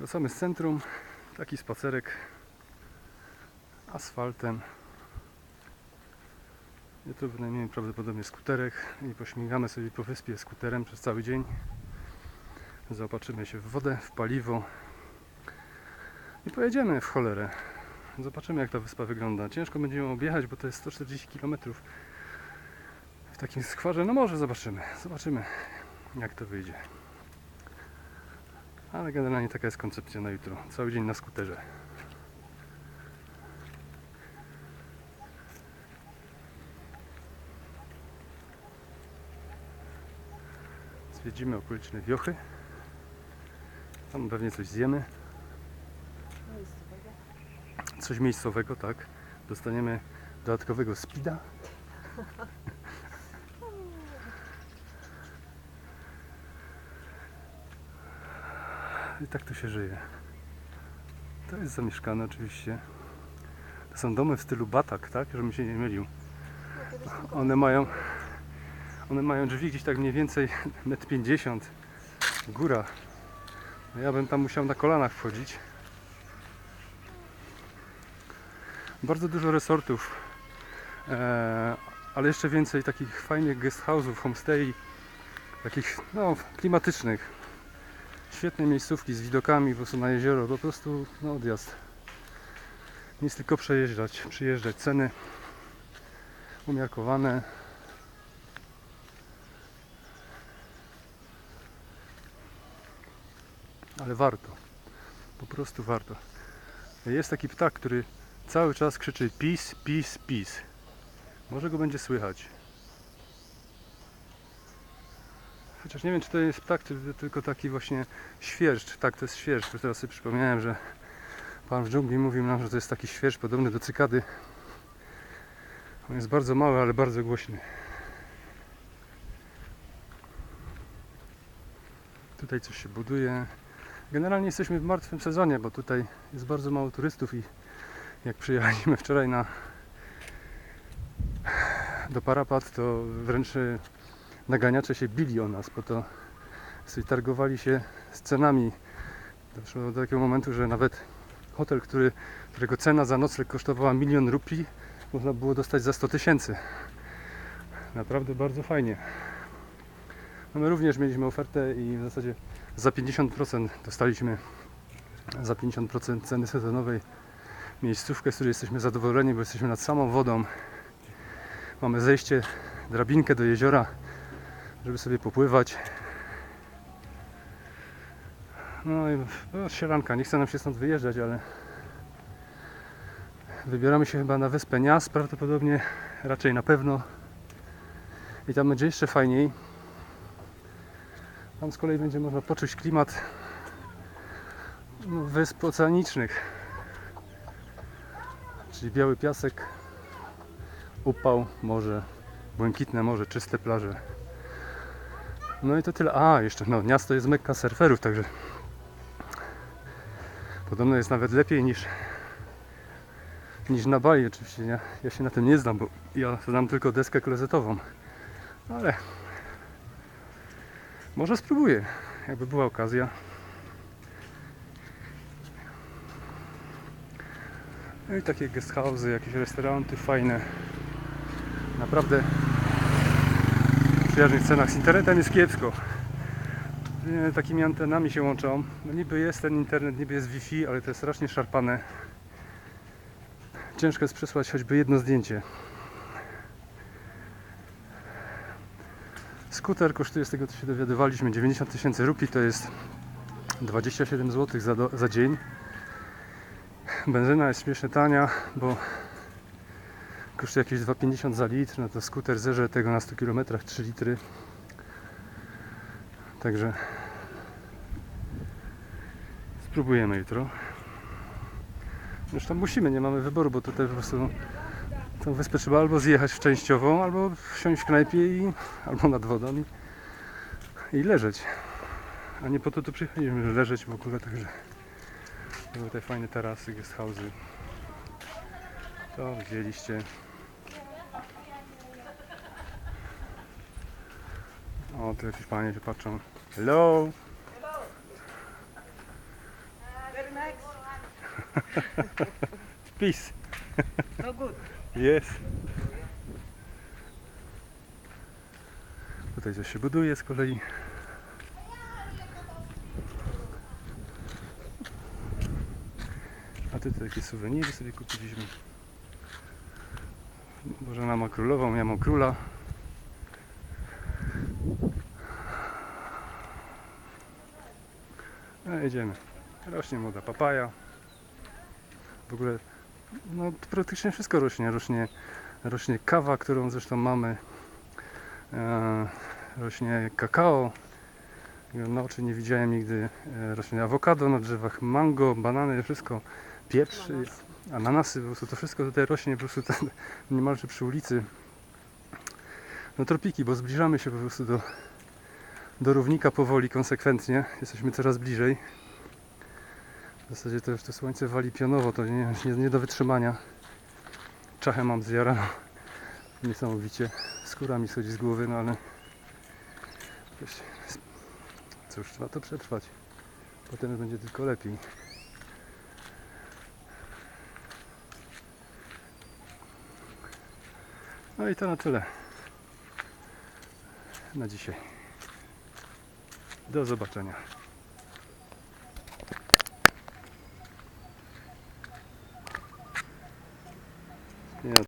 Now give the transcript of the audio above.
Wracamy z centrum. Taki spacerek asfaltem. Jutro wynajmiemy prawdopodobnie skuterek i pośmigamy sobie po wyspie skuterem przez cały dzień. Zaopatrzymy się w wodę, w paliwo i pojedziemy w cholerę. Zobaczymy jak ta wyspa wygląda. Ciężko będzie ją objechać, bo to jest 140 km w takim skwarze. No może zobaczymy. Zobaczymy jak to wyjdzie. Ale generalnie taka jest koncepcja na jutro. Cały dzień na skuterze. Zwiedzimy okoliczne wiochy. Tam pewnie coś zjemy. Coś miejscowego, tak. Dostaniemy dodatkowego speeda. I tak to się żyje. To jest zamieszkane oczywiście. To są domy w stylu batak, tak? Żebym się nie mylił. One mają one mają drzwi gdzieś tak mniej więcej 1,50 m góra. No ja bym tam musiał na kolanach wchodzić. Bardzo dużo resortów, e, ale jeszcze więcej takich fajnych guest house'ów, homestay, takich no, klimatycznych. Świetne miejscówki z widokami po prostu na jezioro, po prostu no, odjazd. Nic tylko przejeżdżać, przyjeżdżać. Ceny umiarkowane. Ale warto. Po prostu warto. Jest taki ptak, który cały czas krzyczy peace, peace, peace. Może go będzie słychać. Chociaż nie wiem, czy to jest ptak, czy tylko taki właśnie świerszcz. Tak, to jest świerszcz. Teraz sobie przypomniałem, że pan w dżungli mówił nam, że to jest taki świerszcz podobny do cykady. On jest bardzo mały, ale bardzo głośny. Tutaj coś się buduje. Generalnie jesteśmy w martwym sezonie, bo tutaj jest bardzo mało turystów i jak przyjechaliśmy wczoraj na do Parapat, to wręcz naganiacze się bili o nas, bo to targowali się z cenami. Doszło do takiego momentu, że nawet hotel, który, którego cena za nocleg kosztowała milion rupii, można było dostać za 100 tysięcy. Naprawdę bardzo fajnie. No my również mieliśmy ofertę i w zasadzie za 50% dostaliśmy za 50% ceny sezonowej miejscówkę, z której jesteśmy zadowoleni, bo jesteśmy nad samą wodą. Mamy zejście, drabinkę do jeziora, żeby sobie popływać. No i no, sielanka, nie chce nam się stąd wyjeżdżać, ale wybieramy się chyba na wyspę Nias, prawdopodobnie, raczej na pewno. I tam będzie jeszcze fajniej. Tam z kolei będzie można poczuć klimat no, wysp oceanicznych. Czyli biały piasek, upał, morze, błękitne morze, czyste plaże. No i to tyle. A, jeszcze no, miasto jest mekka surferów, także podobno jest nawet lepiej niż niż na Bali oczywiście. Ja, ja się na tym nie znam, bo ja znam tylko deskę klozetową. Ale może spróbuję, jakby była okazja. No i takie guest house'y, jakieś restauranty fajne. Naprawdę przyjaznych cenach. Z internetem jest kiepsko. Takimi antenami się łączą. No niby jest ten internet, niby jest Wi-Fi, ale to jest strasznie szarpane. Ciężko jest przesłać choćby jedno zdjęcie. Skuter kosztuje, z tego co się dowiadywaliśmy, 90 tysięcy rupii, to jest 27 zł za, do, za dzień. Benzyna jest śmiesznie tania, bo kosztuje jakieś 2,50 za litr, no to skuter zerze tego na 100 km 3 litry. Także spróbujemy jutro. Zresztą musimy, nie mamy wyboru, bo tutaj po prostu tą wyspę trzeba albo zjechać w częściową, albo wsiąść w knajpie i, albo nad wodą i, i leżeć. A nie po to tu przyjechaliśmy, żeby leżeć w ogóle, także były tutaj fajne tarasy, guest house'y. To widzieliście. O, tu jakieś panie się patrzą. Hello! Peace. No good. Jest. Tutaj coś się buduje z kolei. A tutaj takie suweniry sobie kupiliśmy. Bożena ma królową, ja mam króla. No jedziemy. Rośnie młoda papaja. W ogóle no praktycznie wszystko rośnie. Rośnie, rośnie kawa, którą zresztą mamy. E, rośnie kakao. Na oczy nie widziałem nigdy. E, rośnie awokado na drzewach, mango, banany, wszystko. Pieprz, Ananas. ananasy, po prostu to wszystko tutaj rośnie po prostu tam, niemalże przy ulicy. No tropiki, bo zbliżamy się po prostu do, do równika powoli, konsekwentnie. Jesteśmy coraz bliżej. W zasadzie to już to słońce wali pionowo, to nie, nie, nie do wytrzymania. Czachę mam zjaraną. Niesamowicie. Skóra mi schodzi z głowy, no ale... Cóż, trzeba to przetrwać. Potem będzie tylko lepiej. No i to na tyle. Na dzisiaj. Do zobaczenia. Nie,